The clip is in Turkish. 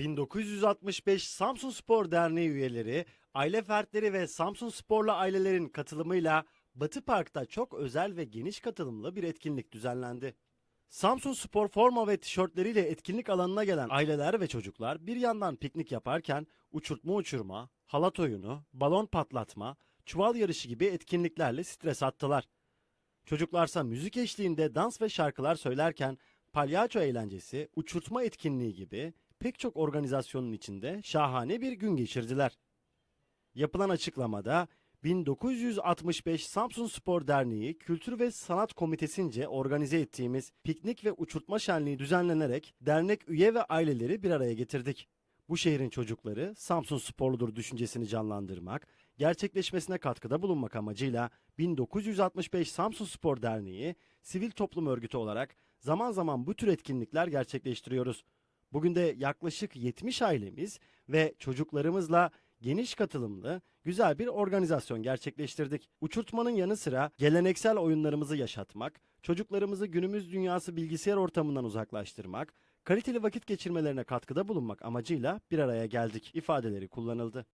1965 Samsun Spor Derneği üyeleri, aile fertleri ve Samsun Sporlu ailelerin katılımıyla Batı Park'ta çok özel ve geniş katılımlı bir etkinlik düzenlendi. Samsun Spor forma ve tişörtleriyle etkinlik alanına gelen aileler ve çocuklar bir yandan piknik yaparken uçurtma uçurma, halat oyunu, balon patlatma, çuval yarışı gibi etkinliklerle stres attılar. Çocuklarsa müzik eşliğinde dans ve şarkılar söylerken palyaço eğlencesi, uçurtma etkinliği gibi pek çok organizasyonun içinde şahane bir gün geçirdiler. Yapılan açıklamada 1965 Samsun Spor Derneği Kültür ve Sanat Komitesince organize ettiğimiz piknik ve uçurtma şenliği düzenlenerek dernek üye ve aileleri bir araya getirdik. Bu şehrin çocukları Samsun sporludur düşüncesini canlandırmak, gerçekleşmesine katkıda bulunmak amacıyla 1965 Samsun Spor Derneği sivil toplum örgütü olarak zaman zaman bu tür etkinlikler gerçekleştiriyoruz. Bugün de yaklaşık 70 ailemiz ve çocuklarımızla geniş katılımlı güzel bir organizasyon gerçekleştirdik. Uçurtmanın yanı sıra geleneksel oyunlarımızı yaşatmak, çocuklarımızı günümüz dünyası bilgisayar ortamından uzaklaştırmak, kaliteli vakit geçirmelerine katkıda bulunmak amacıyla bir araya geldik ifadeleri kullanıldı.